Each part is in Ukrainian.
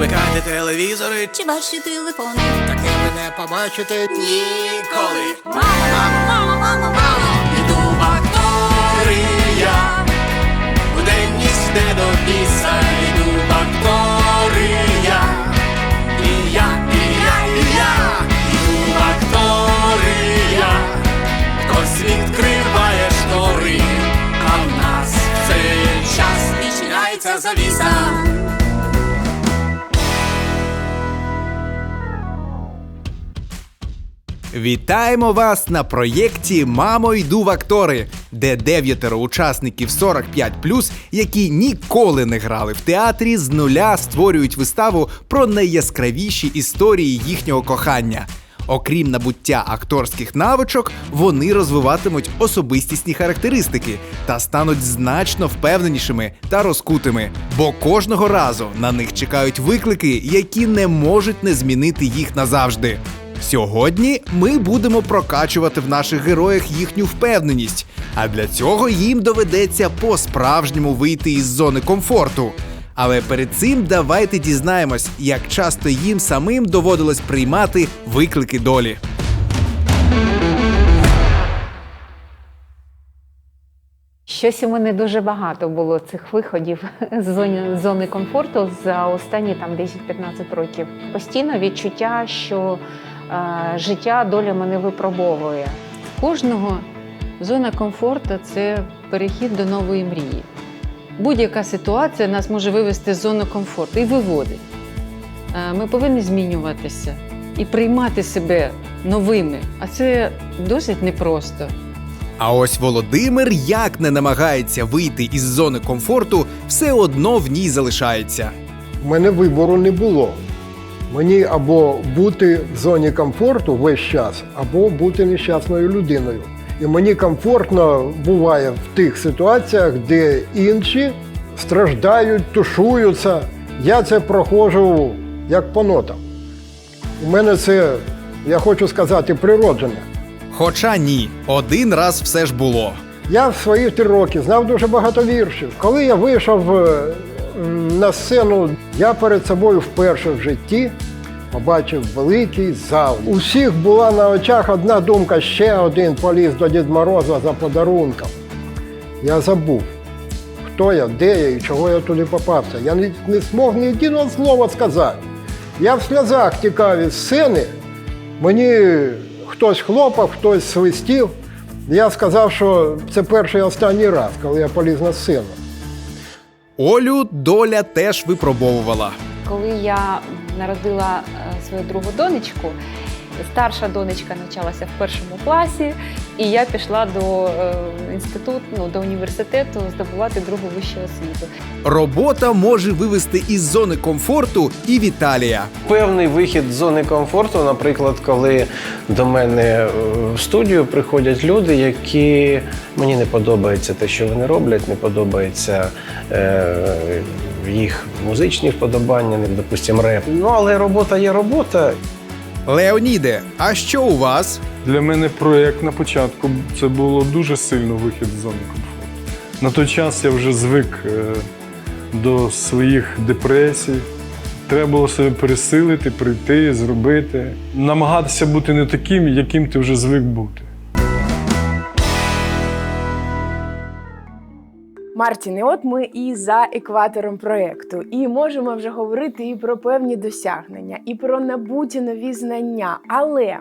Вмикайте телевізори, Чи ваші телефони? таке ви не побачите ніколи. Мамо, мамо, мамо, мамо. Іду в акторія, буденність не до біса, іду в акторія. І я, і я, і я, іду в акторія. Хтось відкриває штори, а в нас в цей час відчиняється завіса. Вітаємо вас на проєкті Мамо йду в актори, де дев'ятеро учасників 45+, які ніколи не грали в театрі, з нуля створюють виставу про найяскравіші історії їхнього кохання. Окрім набуття акторських навичок, вони розвиватимуть особистісні характеристики та стануть значно впевненішими та розкутими, бо кожного разу на них чекають виклики, які не можуть не змінити їх назавжди. Сьогодні ми будемо прокачувати в наших героях їхню впевненість, а для цього їм доведеться по-справжньому вийти із зони комфорту. Але перед цим давайте дізнаємось, як часто їм самим доводилось приймати виклики долі. Щось у мене дуже багато було цих виходів з зони, з зони комфорту за останні там 10-15 років. Постійно відчуття, що життя доля мене випробовує. Кожного зона комфорту це перехід до нової мрії. Будь-яка ситуація нас може вивести з зони комфорту і виводить. Ми повинні змінюватися і приймати себе новими, а це досить непросто. А ось Володимир, як не намагається вийти із зони комфорту, все одно в ній залишається. У мене вибору не було. Мені або бути в зоні комфорту весь час, або бути нещасною людиною. І мені комфортно буває в тих ситуаціях, де інші страждають, тушуються. Я це проходжу як по нотам. У мене це, я хочу сказати, природжене. Хоча ні, один раз все ж було. Я в свої три роки знав дуже багато віршів. Коли я вийшов е, на сцену, я перед собою вперше в житті побачив великий зал. У всіх була на очах одна думка, ще один поліз до Дід Мороза за подарунком. Я забув, хто я, де я і чого я туди попався. Я не, не змог ні єдиного слова сказати. Я в сльозах тікав із сцени, мені хтось хлопав, хтось свистів. Я сказав, що це перший і останній раз, коли я поліз на сцену. Олю доля теж випробовувала. Коли я народила е, свою другу донечку, старша донечка навчалася в першому класі, і я пішла до е, інституту, ну, до університету здобувати другу вищу освіту. Робота може вивести із зони комфорту і Віталія. Певний вихід з зони комфорту, наприклад, коли до мене е, в студію приходять люди, які мені не подобається те, що вони роблять, не подобається е, їх музичні вподобання, не, допустим, реп. Ну але робота є робота. Леоніде, а що у вас? Для мене проєкт на початку це було дуже сильно вихід з зони комфорту. На той час я вже звик е, до своїх депресій. Треба було себе пересилити, прийти, зробити, намагатися бути не таким, яким ти вже звик бути. Мартін, і от ми і за екватором проєкту, і можемо вже говорити і про певні досягнення, і про набуті нові знання. Але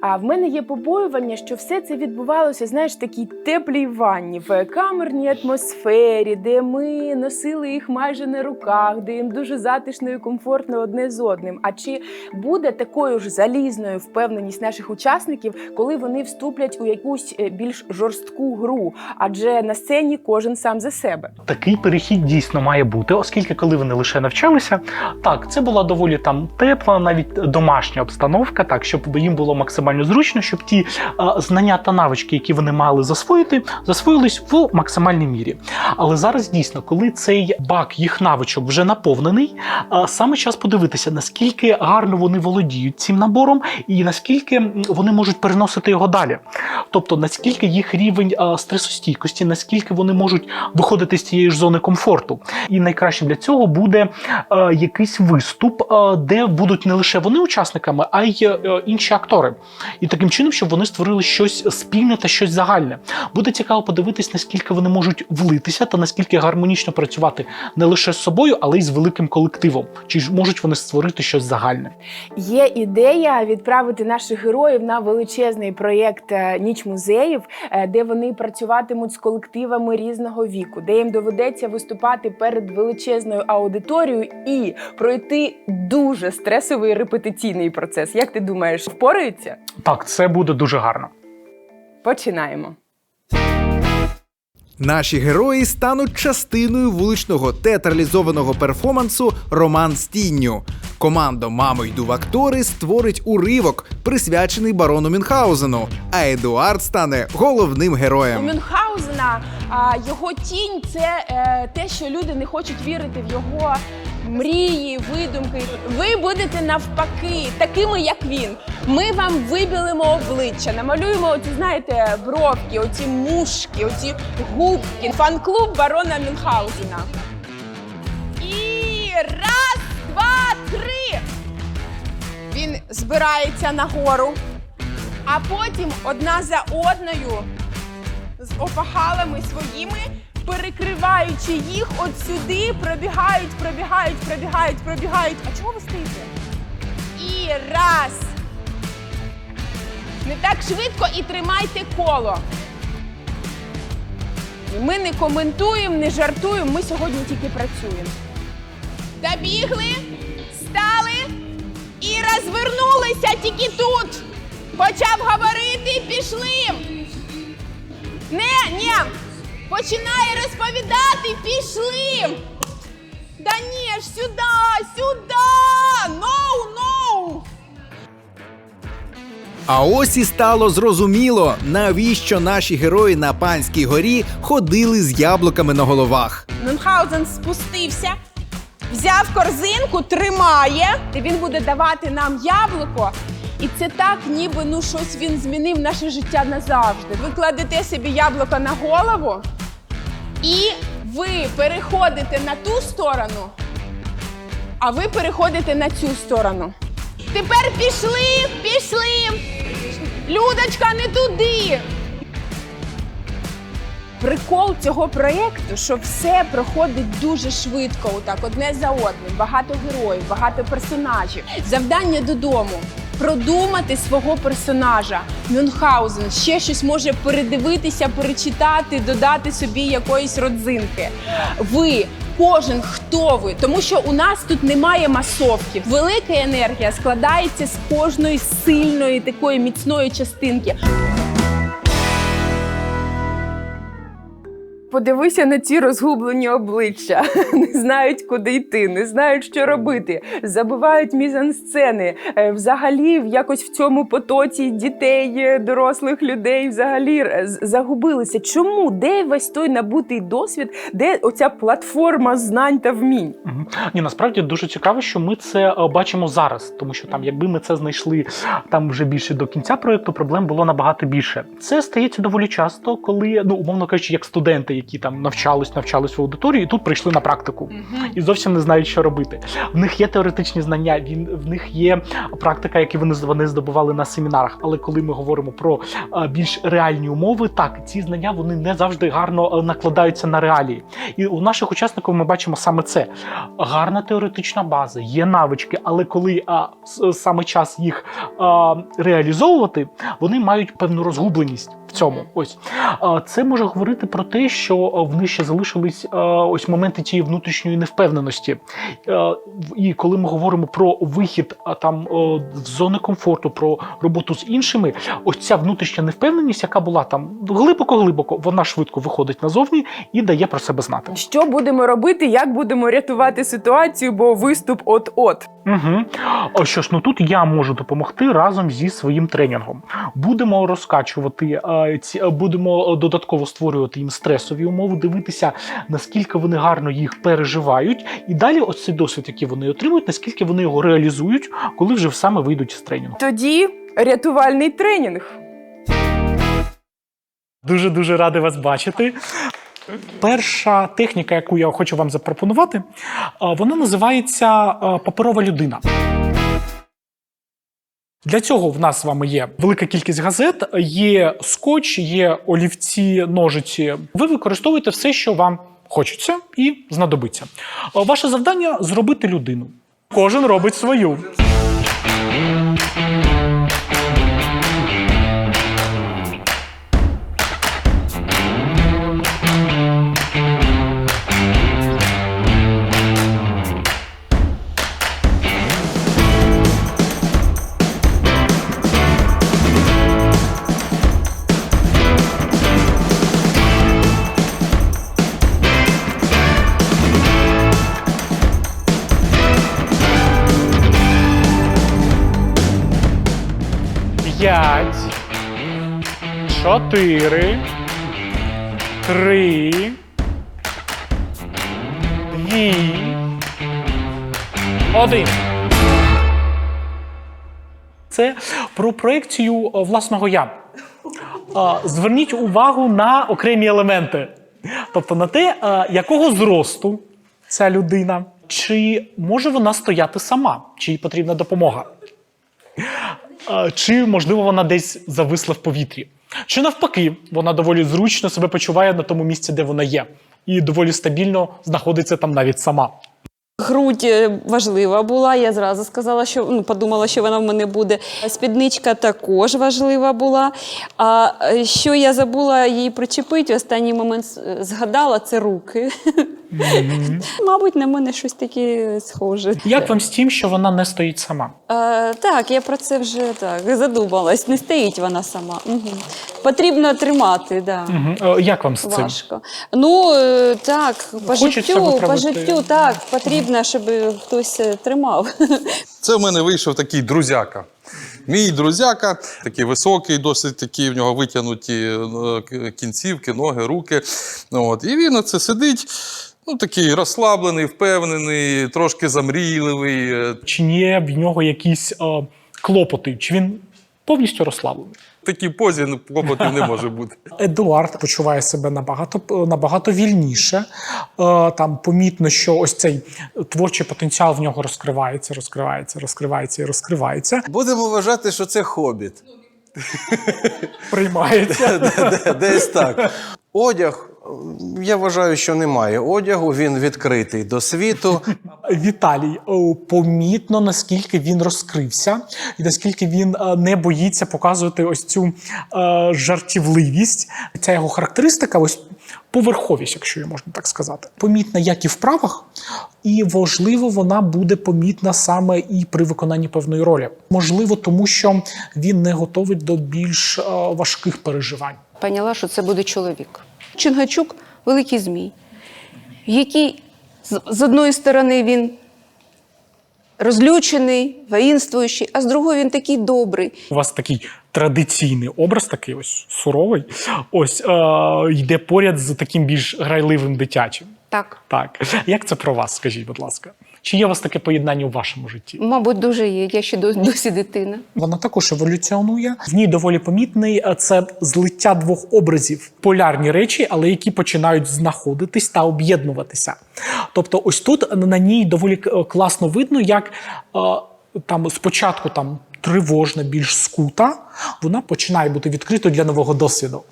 а, в мене є побоювання, що все це відбувалося, знаєш, в такій теплій ванні, в камерній атмосфері, де ми носили їх майже на руках, де їм дуже затишно і комфортно одне з одним. А чи буде такою ж залізною впевненість наших учасників, коли вони вступлять у якусь е, більш жорстку гру? Адже на сцені кожен сам за себе. Такий перехід дійсно має бути, оскільки коли вони лише навчалися, так це була доволі там тепла, навіть домашня обстановка, так щоб їм було максимально зручно, щоб ті е, знання та навички, які вони мали засвоїти, засвоїлись в максимальній мірі. Але зараз дійсно, коли цей бак їх навичок вже наповнений, е, саме час подивитися, наскільки гарно вони володіють цим набором, і наскільки вони можуть переносити його далі. Тобто наскільки їх рівень е, стресостійкості, наскільки вони можуть виходити виходити з цієї ж зони комфорту. І найкраще для цього буде е, якийсь виступ, е, де будуть не лише вони учасниками, а й е, інші актори. І таким чином, щоб вони створили щось спільне та щось загальне. Буде цікаво подивитись, наскільки вони можуть влитися та наскільки гармонічно працювати не лише з собою, але й з великим колективом. Чи ж можуть вони створити щось загальне? Є ідея відправити наших героїв на величезний проєкт е, Ніч музеїв, е, де вони працюватимуть з колективами різного віку, де їм доведеться виступати перед величезною аудиторією і пройти дуже стресовий репетиційний процес. Як ти думаєш, впораються? Так, це буде дуже гарно. Починаємо. Наші герої стануть частиною вуличного театралізованого перформансу Роман з тінню. Команда Мамо йду в актори створить уривок, присвячений барону Мюнхгаузену, а Едуард стане головним У героєм. Мюнхгаузена а, його тінь це е, те, що люди не хочуть вірити в його мрії, видумки. Ви будете навпаки, такими як він. Ми вам вибілимо обличчя, намалюємо оці, знаєте, бровки, оці мушки, оці губки. Фан-клуб барона Мюнхгаузена. І раз, два, три. Він збирається нагору, а потім одна за одною з опахалами своїми, перекриваючи їх от сюди, пробігають, пробігають, пробігають, пробігають. А чого ви стоїте? І раз. Не так швидко і тримайте коло. Ми не коментуємо, не жартуємо, ми сьогодні тільки працюємо. Добігли, стали і розвернулися тільки тут. Почав говорити, пішли. Не, ні. Починає розповідати, пішли. Да ні ж, сюди, сюди. Ноу, ноу. А ось і стало зрозуміло, навіщо наші герої на панській горі ходили з яблуками на головах. Мюнхгаузен спустився, взяв корзинку, тримає, і він буде давати нам яблуко. І це так, ніби ну щось він змінив наше життя назавжди. Ви кладете собі яблуко на голову, і ви переходите на ту сторону, а ви переходите на цю сторону. Тепер пішли, пішли. Людочка, не туди. Прикол цього проєкту, що все проходить дуже швидко, отак, одне за одним. Багато героїв, багато персонажів. Завдання додому продумати свого персонажа. Мюнхгаузен ще щось може передивитися, перечитати, додати собі якоїсь родзинки. Ви. Кожен хто ви, тому що у нас тут немає масовки. Велика енергія складається з кожної сильної такої міцної частинки. Подивися на ці розгублені обличчя, не знають, куди йти, не знають, що робити, забувають мізансцени. Е, Взагалі, якось в цьому потоці дітей, е, дорослих людей взагалі е, загубилися. Чому? Де весь той набутий досвід, де оця платформа знань та вмінь? Мгм. Ні, насправді дуже цікаво, що ми це бачимо зараз, тому що там, якби ми це знайшли там вже більше до кінця проекту, проблем було набагато більше. Це стається доволі часто, коли ну умовно кажучи, як студенти, які там навчались, навчались в аудиторії, і тут прийшли на практику і зовсім не знають, що робити. В них є теоретичні знання, він в них є практика, які вони вони здобували на семінарах. Але коли ми говоримо про е, більш реальні умови, так ці знання вони не завжди гарно е, накладаються на реалії. І у наших учасників ми бачимо саме це гарна теоретична база, є навички, але коли а, саме час їх а, реалізовувати, вони мають певну розгубленість в цьому. Ось це може говорити про те, що а, в них ще залишились ось моменти тієї внутрішньої невпевненості. І коли ми говоримо про вихід а, там в зони комфорту, про роботу з іншими, ось ця внутрішня невпевненість, яка була там глибоко-глибоко, вона швидко виходить назовні і дає про себе знати. Що будемо робити? Як будемо рятувати ситуацію? Бо виступ от-от. Угу. О, що ж, ну тут я можу допомогти разом зі своїм тренінгом. Будемо розкачувати е, е, будемо додатково створювати їм стресові умови, дивитися, наскільки вони гарно їх переживають, і далі ось цей досвід, який вони отримують, наскільки вони його реалізують, коли вже саме вийдуть з тренінгу. Тоді рятувальний тренінг. Дуже дуже радий вас бачити. Перша техніка, яку я хочу вам запропонувати, вона називається паперова людина. Для цього в нас з вами є велика кількість газет, є скотч, є олівці, ножиці. Ви використовуєте все, що вам хочеться і знадобиться. Ваше завдання зробити людину. Кожен робить свою. Чотири, три, дві, один. Це про проекцію е, власного я. Зверніть увагу на окремі елементи. Тобто на те, е, якого зросту ця людина, чи може вона стояти сама, чи їй потрібна допомога. Чи, можливо, вона десь зависла в повітрі. Чи навпаки, вона доволі зручно себе почуває на тому місці, де вона є, і доволі стабільно знаходиться там навіть сама. Грудь е, важлива була. Я зразу сказала, що ну, подумала, що вона в мене буде. Спідничка також важлива була. А е, що я забула їй причепити, в останній момент е, згадала, це руки. Мабуть, на мене щось таке схоже. Як вам з тим, що вона не стоїть сама? Е, так, я про це вже так задумалась. Не стоїть вона сама. Угу. Потрібно тримати, да. Е, Як вам з цим? Важко. Ну е, так, по Хочеться життю, по виправити. життю так потрібно, щоб хтось е, тримав. Це в мене вийшов такий друзяка. Мій друзяка, такий високий, досить такі в нього витягнуті кінцівки, ноги, руки. Ну, От. І він оце сидить, ну такий розслаблений, впевнений, трошки замрійливий. Чи є в нього якісь е, клопоти? Чи він повністю розслаблений? Такій позі ну, клопотів не може бути. Едуард почуває себе набагато набагато вільніше. Е, Там помітно, що ось цей творчий потенціал в нього розкривається, розкривається, розкривається і розкривається. Будемо вважати, що це хобіт. Приймається. Десь так. Одяг, я вважаю, що немає одягу, він відкритий до світу. Віталій помітно, наскільки він розкрився, і наскільки він е, не боїться показувати ось цю е, жартівливість. Ця його характеристика, ось поверховість, якщо її можна так сказати, помітна як і в правах, і важливо, вона буде помітна саме і при виконанні певної ролі. Можливо, тому що він не готовий до більш е, важких переживань. Поняла, що це буде чоловік. Чингачук великий змій, який з, з одної сторони він розлючений, воїнствуючий, а з другої він такий добрий. У вас такий традиційний образ, такий ось суровий, ось е, йде поряд з таким більш грайливим дитячим. Так, Так, як це про вас? Скажіть, будь ласка, чи є у вас таке поєднання у вашому житті? мабуть, дуже є. Я ще досі дитина. Вона також еволюціонує. В ній доволі помітний е, це злиття двох образів, полярні речі, але які починають знаходитись та об'єднуватися. Тобто, ось тут на ній доволі е, класно видно, як е, там спочатку там тривожна, більш скута, вона починає бути відкритою для нового досвіду.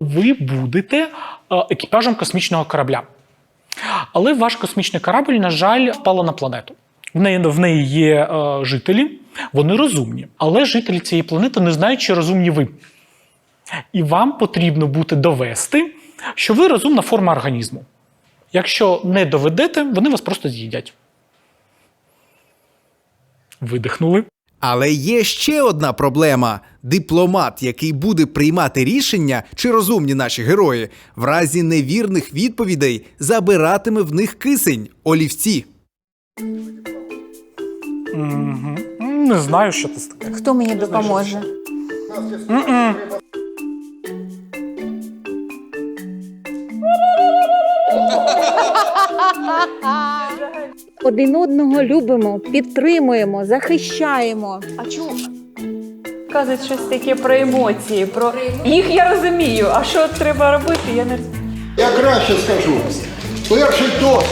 Ви будете екіпажем космічного корабля. Але ваш космічний корабль, на жаль, впала на планету. В неї, в неї є е, жителі, вони розумні. Але жителі цієї планети не знають, чи розумні ви. І вам потрібно буде довести, що ви розумна форма організму. Якщо не доведете, вони вас просто з'їдять. Видихнули. Але є ще одна проблема: дипломат, який буде приймати рішення, чи розумні наші герої, в разі невірних відповідей забиратиме в них кисень, олівці. Не знаю, що це таке. Хто мені допоможе? М-м. Один одного любимо, підтримуємо, захищаємо. А чому? кажуть щось таке про емоції. Про їх я розумію. А що треба робити, я не розумію. Я краще скажу. Перший тост.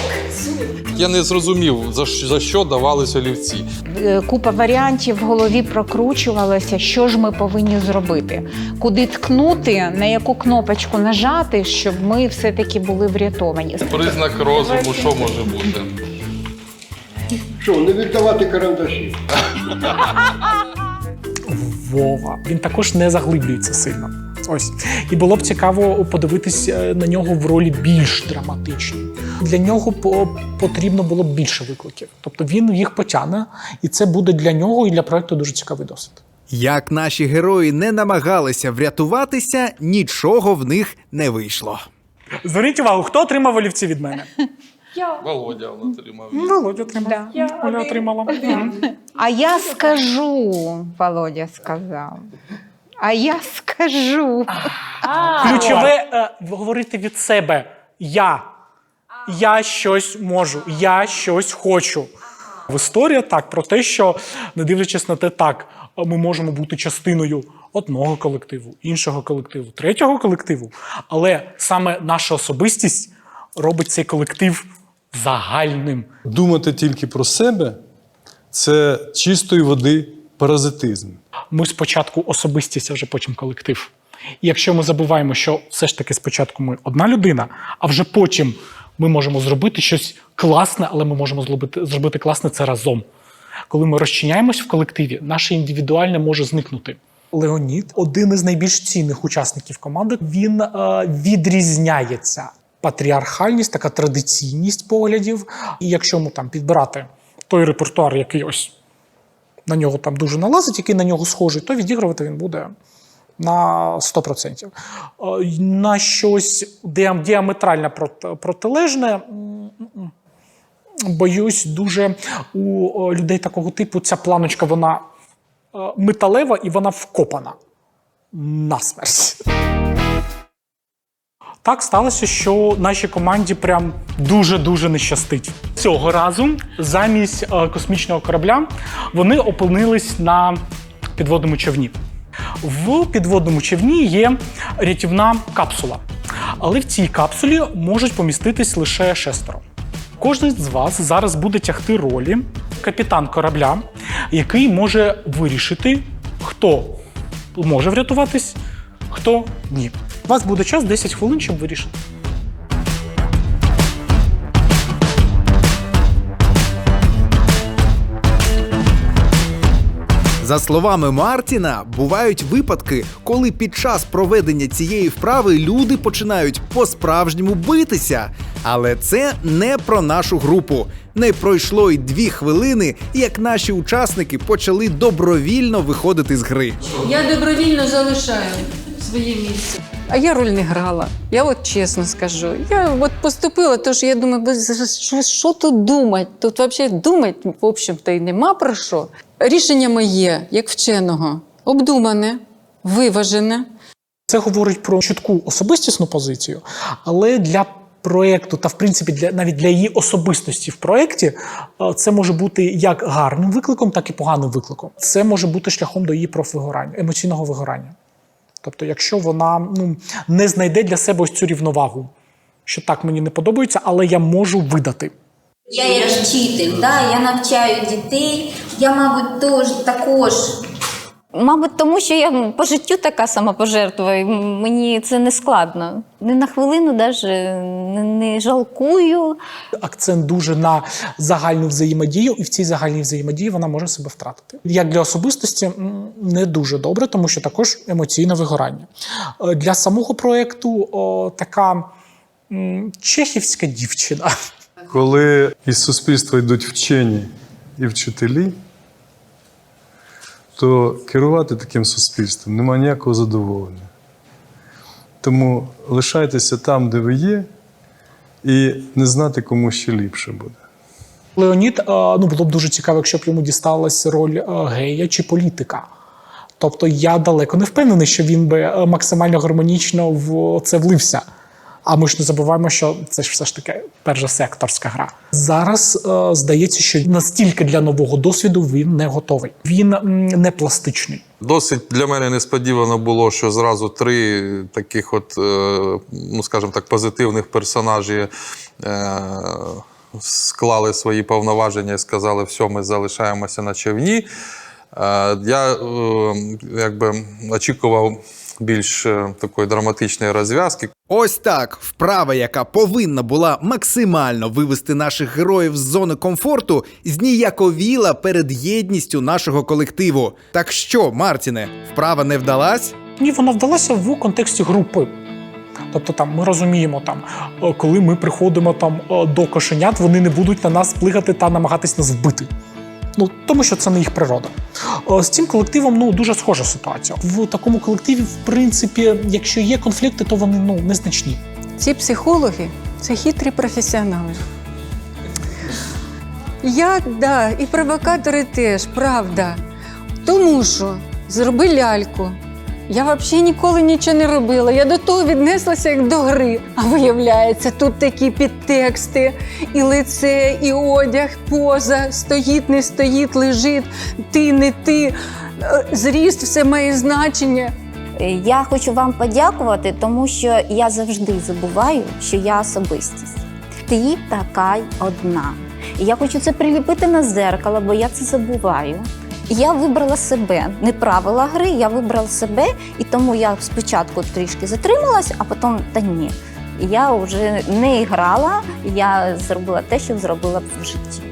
Я не зрозумів, за, що- за що давались олівці. Е, Купа варіантів в голові прокручувалося, що ж ми повинні зробити, куди ткнути, на яку кнопочку нажати, щоб ми все-таки були врятовані. Признак розуму, що може бути? Що, не віддавати карандаші? Вова. Він також не заглиблюється сильно. Ось. І було б цікаво подивитись е, на нього в ролі більш драматичній. Для нього потрібно було б більше викликів. Тобто він їх потягне, і це буде для нього і для проекту дуже цікавий досвід. Як наші герої не намагалися врятуватися, нічого в них не вийшло. Зверніть увагу, хто отримав олівці від мене? Володя отримав. Володя отримав. Оля отримала. Мгм. А я скажу, Володя сказав. А я скажу. Ключове е, говорити від себе я. Я щось можу, я щось хочу. В історія так про те, що не дивлячись на те, так ми можемо бути частиною одного колективу, іншого колективу, третього колективу. Але саме наша особистість робить цей колектив загальним. Думати тільки про себе це чистої води паразитизм. Ми спочатку особистість, а вже потім колектив. І якщо ми забуваємо, що все ж таки спочатку ми одна людина, а вже потім ми можемо зробити щось класне, але ми можемо зробити, зробити класне це разом. Коли ми розчиняємось в колективі, наше індивідуальне може зникнути. Леонід один із найбільш цінних учасників команди. Він е, відрізняється. Патріархальність, така традиційність поглядів. І якщо ми там підбирати той репертуар, який ось на нього там дуже налазить, який на нього схожий, то відігрувати він буде на 100%. Е, На щось діам- діаметрально протилежне. Боюсь, дуже у е, людей такого типу ця планочка вона е, металева і вона вкопана насмерть. Так сталося, що нашій команді прям дуже-дуже не щастить. Цього разу замість е, космічного корабля вони опинились на підводному човні. В підводному човні є рятівна капсула, але в цій капсулі можуть поміститись лише шестеро. Кожен з вас зараз буде тягти ролі капітан корабля, який може вирішити, хто може врятуватись, хто ні. У вас буде час 10 хвилин, щоб вирішити. За словами Мартіна, бувають випадки, коли під час проведення цієї вправи люди починають по-справжньому битися. Але це не про нашу групу. Не пройшло й дві хвилини, як наші учасники почали добровільно виходити з гри. Я добровільно залишаю своє місце. А я роль не грала. Я от чесно скажу. Я от поступила, тож я думаю, що, що тут думати? Тут взагалі думати, в общем-то, і нема про що. Рішення моє, як вченого, обдумане, виважене. Це говорить про чітку особистісну позицію, але для проєкту та в принципі для навіть для її особистості в проєкті е, це може бути як гарним викликом, так і поганим викликом. Це може бути шляхом до її профвигорання, емоційного вигорання. Тобто, якщо вона ну, не знайде для себе ось цю рівновагу, що так мені не подобається, але я можу видати. Я є вчитель, да, я навчаю дітей. Я, мабуть, тож, також. Мабуть, тому що я по життю така самопожертва, і мені це не складно. Ні на хвилину навіть не, не жалкую. Акцент дуже на загальну взаємодію, і в цій загальній взаємодії вона може себе втратити. Як для особистості не дуже добре, тому що також емоційне вигорання. Е, Для самого проєкту така чехівська дівчина. Коли із суспільства йдуть вчені і вчителі, то керувати таким суспільством немає ніякого задоволення. Тому лишайтеся там, де ви є, і не знати, кому ще ліпше буде. Леонід е, ну було б дуже цікаво, якщо б йому дісталась роль е, гея чи політика. Тобто я далеко не впевнений, що він би е, максимально гармонічно в це влився. А ми ж не забуваємо, що це ж все ж таки перша секторська гра. Зараз е, здається, що настільки для нового досвіду він не готовий. Він не пластичний. Досить для мене несподівано було, що зразу три таких, от, е, ну скажімо так, позитивних персонажі е, склали свої повноваження і сказали, все, ми залишаємося на човні. Е, Я е, якби очікував більш е, такої драматичної розв'язки. Ось так, вправа, яка повинна була максимально вивести наших героїв з зони комфорту, зніяковіла перед єдністю нашого колективу. Так що, Мартіне, вправа не вдалась? Ні, вона вдалася в контексті групи. Тобто там ми розуміємо, там, коли ми приходимо там до кошенят, вони не будуть на нас плигати та намагатись нас вбити. Ну, тому що це не їх природа. Е, З цим колективом ну, дуже схожа ситуація. В такому колективі, в принципі, якщо є конфлікти, то вони ну, незначні. Ці психологи це хитрі професіонали. Я, да, і провокатори теж, правда. Тому що зроби ляльку. Я взагалі ніколи нічого не робила. Я до того віднеслася як до гри. А виявляється, тут такі підтексти, і лице, і одяг, поза, стоїть, не стоїть, лежить, ти, не ти. Е, Зріст, все має значення. Я хочу вам подякувати, тому що я завжди забуваю, що я особистість. Ти така одна. Я хочу це приліпити на зеркало, бо я це забуваю. Я вибрала себе, не правила гри, я вибрала себе, і тому я спочатку трішки затрималась, а потім та ні. Я вже не грала, я зробила те, що зробила б в житті.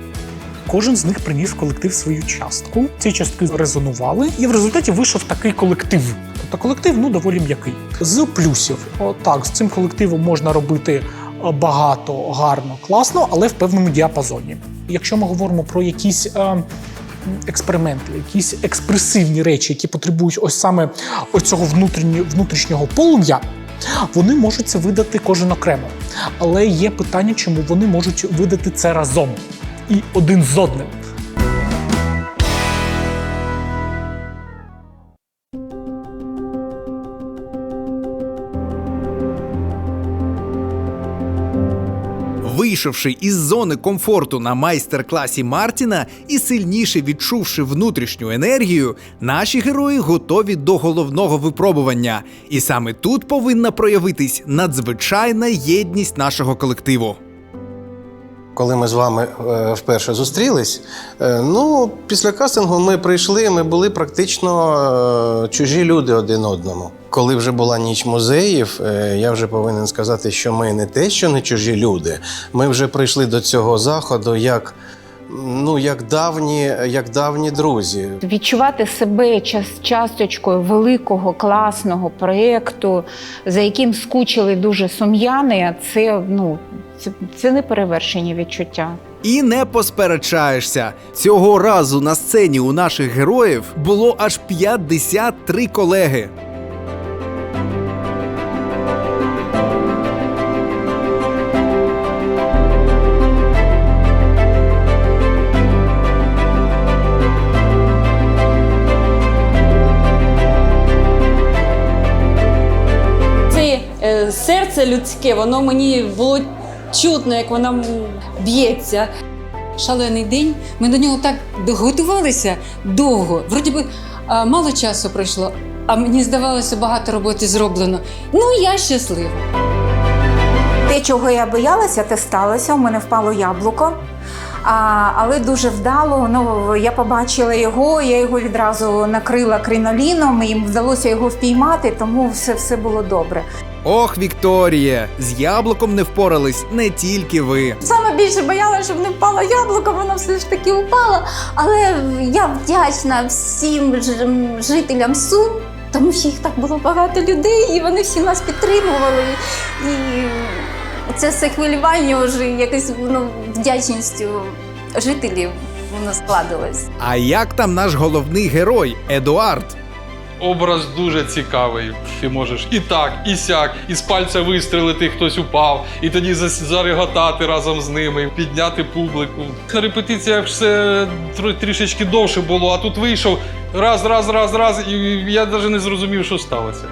Кожен з них приніс в колектив свою частку. Ці частки резонували, і в результаті вийшов такий колектив. Тобто колектив ну доволі м'який. З плюсів, О, так, з цим колективом можна робити е, багато, гарно, класно, але в певному діапазоні. Якщо ми говоримо про якісь е, експерименти, якісь експресивні речі, які потребують ось саме ось цього внутрішнього, внутрішнього полум'я, вони можуть це видати кожен окремо. Але є питання, чому вони можуть видати це разом і один з одним. Вийшовши із зони комфорту на майстер-класі Мартіна і сильніше відчувши внутрішню енергію, наші герої готові до головного випробування. І саме тут повинна проявитись надзвичайна єдність нашого колективу. Коли ми з вами е, вперше зустрілись, е, ну, після кастингу ми прийшли, ми були практично е, чужі люди один одному. Коли вже була ніч музеїв, я вже повинен сказати, що ми не те, що не чужі люди. Ми вже прийшли до цього заходу як, ну, як, давні, як давні друзі. Відчувати себе час, часточкою великого класного проєкту, за яким скучили дуже сум'яни, це, ну, це, це неперевершені відчуття. І не посперечаєшся. Цього разу на сцені у наших героїв було аж 53 колеги. Це е, серце людське, воно мені було чутно, як воно м, б'ється. Шалений день. Ми до нього так готувалися довго. Вроді би мало часу пройшло, а мені здавалося, багато роботи зроблено. Ну, я щаслива. Те, чого я боялася, те сталося. У мене впало яблуко. А, але дуже вдало. Ну, я побачила його, я його відразу накрила криноліном, і їм вдалося його впіймати, тому все, все було добре. Ох, Вікторія, з яблуком не впорались не тільки ви. Саме більше боялася, щоб не впало яблуко, воно все ж таки впало. Але я вдячна всім жителям Сум, тому що їх так було багато людей, і вони всі нас підтримували. І це все хвилювання вже якось ну, вдячністю жителів воно складилось. А як там наш головний герой Едуард? Образ дуже цікавий. Ти можеш і так, і сяк, і з пальця вистрелити, хтось упав, і тоді зареготати разом з ними, підняти публіку. На репетиціях все трішечки довше було, а тут вийшов раз, раз, раз, раз, і я навіть не зрозумів, що сталося.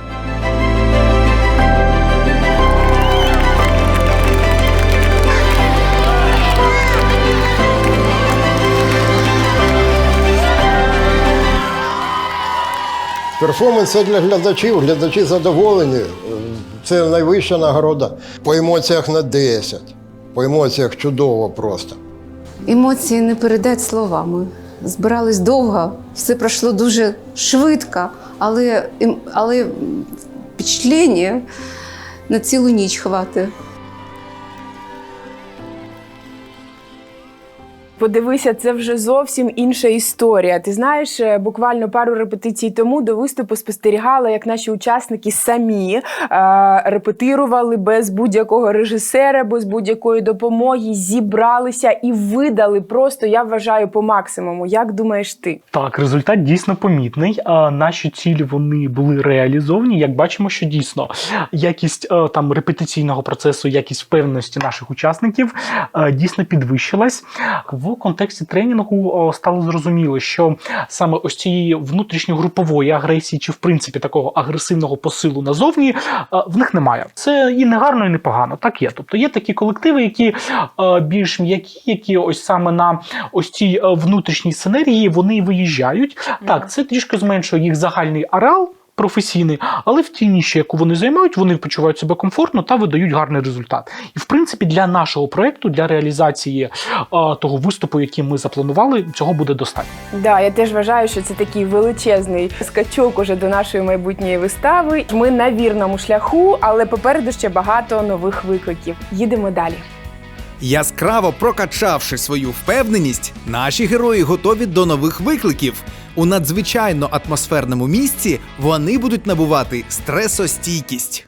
Перформанс це для глядачів, глядачі задоволені. Це найвища нагорода. По емоціях на 10. По емоціях чудово просто. Емоції не передать словами. Збирались довго, все пройшло дуже швидко, але, ем- але впечатлення на цілу ніч хватить. Подивися, це вже зовсім інша історія. Ти знаєш, е, буквально пару репетицій тому до виступу спостерігала, як наші учасники самі е, репетирували без будь-якого режисера, без будь-якої допомоги, зібралися і видали просто, я вважаю, по максимуму. Як думаєш ти? Так, результат дійсно помітний. А наші цілі вони були реалізовані. Як бачимо, що дійсно якість е, там репетиційного процесу, якість впевненості наших учасників е, дійсно підвищилась. В контексті тренінгу стало зрозуміло, що саме ось цієї внутрішньогрупової агресії, чи в принципі такого агресивного посилу назовні, е, в них немає. Це і не гарно, і не погано. Так є. Тобто є такі колективи, які е, більш м'які, які ось саме на ось цій е, внутрішній синергії вони виїжджають. Так, це трішки зменшує їх загальний ареал. Професійний, але в тій ніші, яку вони займають, вони почувають себе комфортно та видають гарний результат. І в принципі, для нашого проекту, для реалізації е, того виступу, який ми запланували, цього буде достатньо. Да, я теж вважаю, що це такий величезний скачок уже до нашої майбутньої вистави. Ми на вірному шляху, але попереду ще багато нових викликів. Їдемо далі. Яскраво прокачавши свою впевненість, наші герої готові до нових викликів. У надзвичайно атмосферному місці вони будуть набувати стресостійкість.